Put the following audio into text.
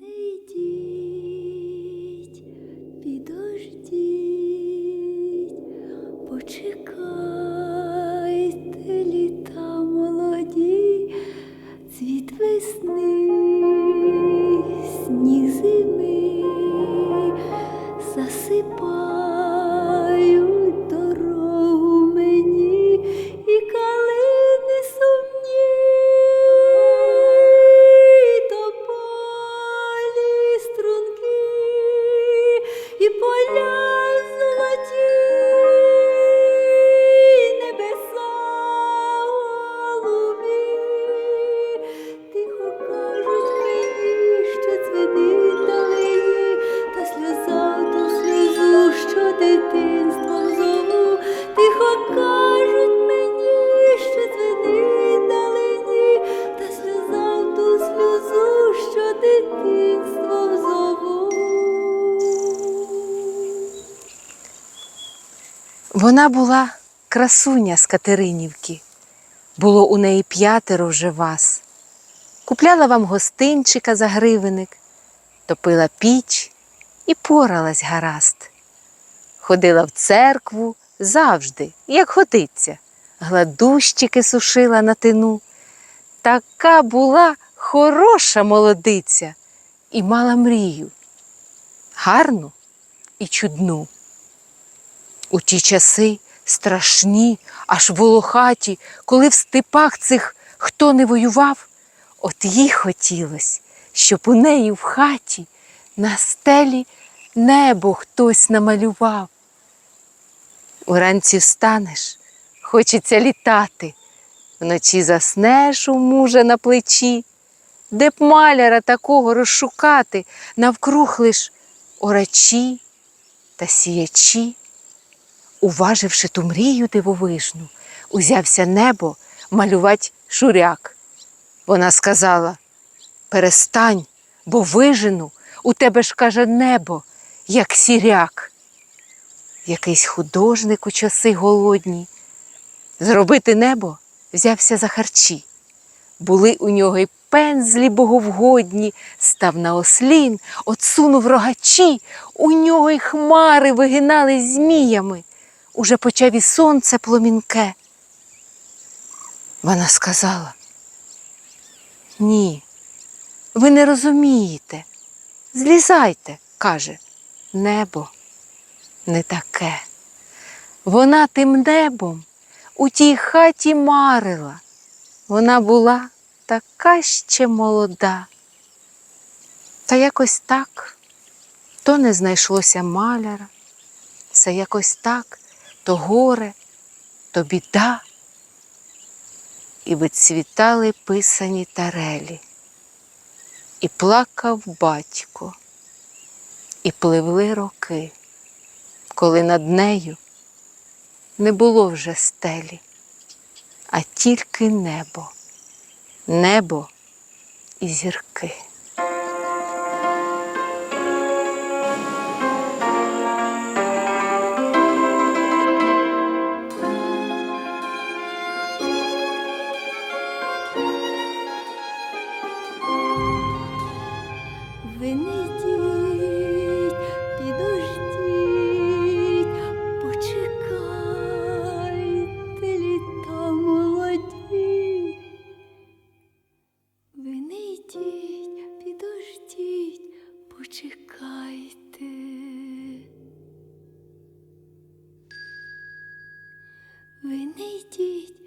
не йдіть, Вона була красуня з Катеринівки. Було у неї п'ятеро вже вас. Купляла вам гостинчика за гривенник, топила піч і поралась гаразд. Ходила в церкву завжди, як годиться, гладущики сушила на тину. Така була хороша молодиця і мала мрію, гарну і чудну. У ті часи страшні, аж волохаті, коли в степах цих хто не воював, от їй хотілось, щоб у неї в хаті на стелі небо хтось намалював. Уранці встанеш, хочеться літати, вночі заснеш у мужа на плечі, де б маляра такого розшукати, навкруг лиш орачі та сіячі. Уваживши ту мрію дивовижну, узявся небо малювать шуряк. Вона сказала: перестань, бо вижену, у тебе ж каже небо, як сіряк. Якийсь художник у часи голодні. Зробити небо взявся за харчі. Були у нього й пензлі боговгодні, став на ослін, отсунув рогачі, у нього й хмари вигинались зміями. Уже почав і сонце пломінке. Вона сказала: Ні, ви не розумієте. Злізайте, каже, небо не таке. Вона тим небом у тій хаті марила. Вона була така ще молода. Та якось так то не знайшлося маляра, все якось так, то горе, то біда. І вицвітали писані тарелі, і плакав батько, і пливли роки, коли над нею не було вже стелі, а тільки небо, небо і зірки. Йдіть, підождіть, почекайте. Ви не йдіть,